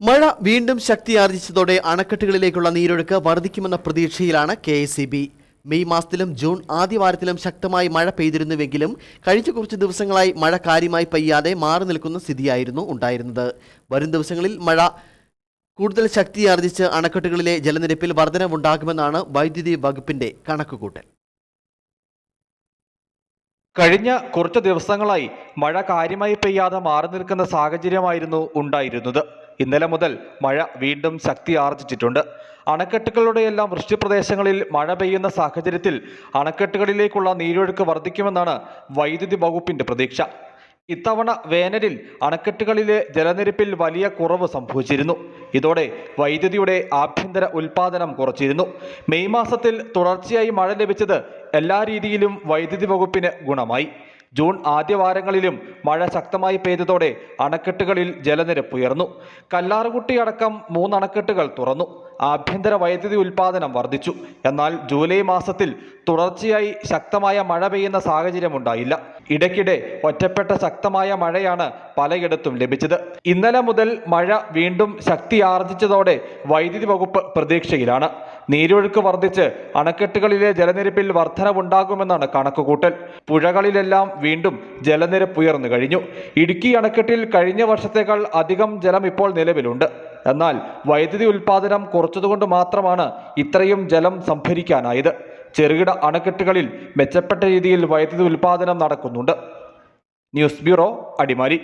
മഴ വീണ്ടും ശക്തിയാർജിച്ചതോടെ അണക്കെട്ടുകളിലേക്കുള്ള നീരൊഴുക്ക് വർദ്ധിക്കുമെന്ന പ്രതീക്ഷയിലാണ് കെ മെയ് മാസത്തിലും ജൂൺ ആദ്യവാരത്തിലും ശക്തമായി മഴ പെയ്തിരുന്നുവെങ്കിലും കഴിഞ്ഞ കുറച്ച് ദിവസങ്ങളായി മഴ കാര്യമായി പെയ്യാതെ മാറി നിൽക്കുന്ന സ്ഥിതിയായിരുന്നു ഉണ്ടായിരുന്നത്. വരും ദിവസങ്ങളിൽ മഴ കൂടുതൽ ശക്തിയാർജിച്ച് അണക്കെട്ടുകളിലെ ജലനിരപ്പിൽ വർധനവുണ്ടാകുമെന്നാണ് വൈദ്യുതി വകുപ്പിന്റെ കണക്കുകൂട്ടൽ. കഴിഞ്ഞ കുറച്ച് ദിവസങ്ങളായി മഴ കാര്യമായി പെയ്യാതെ മാറി നിൽക്കുന്ന സാഹചര്യമായിരുന്നു ഉണ്ടായിരുന്നത്. ഇന്നലെ മുതൽ മഴ വീണ്ടും ശക്തി ആർജിച്ചിട്ടുണ്ട്. അണക്കെട്ടുകളുടെയെല്ലാം വൃഷ്ടിപ്രദേശങ്ങളിൽ മഴ പെയ്യുന്ന സാഹചര്യത്തിൽ അണക്കെട്ടുകളിലേക്കുള്ള നീരൊഴുക്ക് വർദ്ധിക്കുമെന്നാണ് വൈദ്യുതി വകുപ്പിന്റെ പ്രതീക്ഷ. ഇത്തവണ വേനലിൽ അണക്കെട്ടുകളിലെ ജലനിരപ്പിൽ വലിയ കുറവ് സംഭവിച്ചിരുന്നു. ഇതോടെ വൈദ്യുതിയുടെ ആഭ്യന്തര ഉൽപാദനം കുറച്ചിരുന്നു. മെയ് മാസത്തിൽ തുടർച്ചയായി മഴ ലഭിച്ചത് എല്ലാ രീതിയിലും വൈദ്യുതി വകുപ്പിന് ഗുണമായി. ജൂൺ ആദ്യവാരങ്ങളിലും മഴ ശക്തമായി പെയ്തതോടെ അണക്കെട്ടുകളിൽ ജലനിരപ്പ് ഉയർന്നു. കല്ലാറുകുട്ടി അടക്കം മൂന്നണക്കെട്ടുകൾ തുറന്നു. ആഭ്യന്തര വൈദ്യുതി ഉൽപാദനം വർദ്ധിച്ചു. എന്നാൽ ജൂലൈ മാസത്തിൽ തുടർച്ചയായി ശക്തമായ മഴ പെയ്യുന്ന സാഹചര്യമുണ്ടായില്ല. ഇടയ്ക്കിടെ ഒറ്റപ്പെട്ട ശക്തമായ മഴയാണ് പലയിടത്തും ലഭിച്ചത്. ഇന്നലെ മുതൽ മഴ വീണ്ടും ശക്തിയാർജിച്ചതോടെ വൈദ്യുതി വകുപ്പ് പ്രതീക്ഷയിലാണ്. നീരൊഴുക്ക് വർദ്ധിച്ച് അണക്കെട്ടുകളിലെ ജലനിരപ്പിൽ വർധനവുണ്ടാകുമെന്നാണ് കണക്കുകൂട്ടൽ. പുഴകളിലെല്ലാം വീണ്ടും ജലനിരപ്പ് ഉയർന്നു കഴിഞ്ഞു. ഇടുക്കി അണക്കെട്ടിൽ കഴിഞ്ഞ വർഷത്തേക്കാൾ അധികം ജലം ഇപ്പോൾ നിലവിലുണ്ട്. എന്നാൽ വൈദ്യുതി ഉൽപാദനം കുറച്ചതുകൊണ്ട് മാത്രമാണ് ഇത്രയും ജലം സംഭരിക്കാനായത്. ചെറുകിട അണക്കെട്ടുകളിൽ മെച്ചപ്പെട്ട രീതിയിൽ വൈദ്യുതി ഉൽപാദനം നടക്കുന്നുണ്ട്. News bureau Adimali.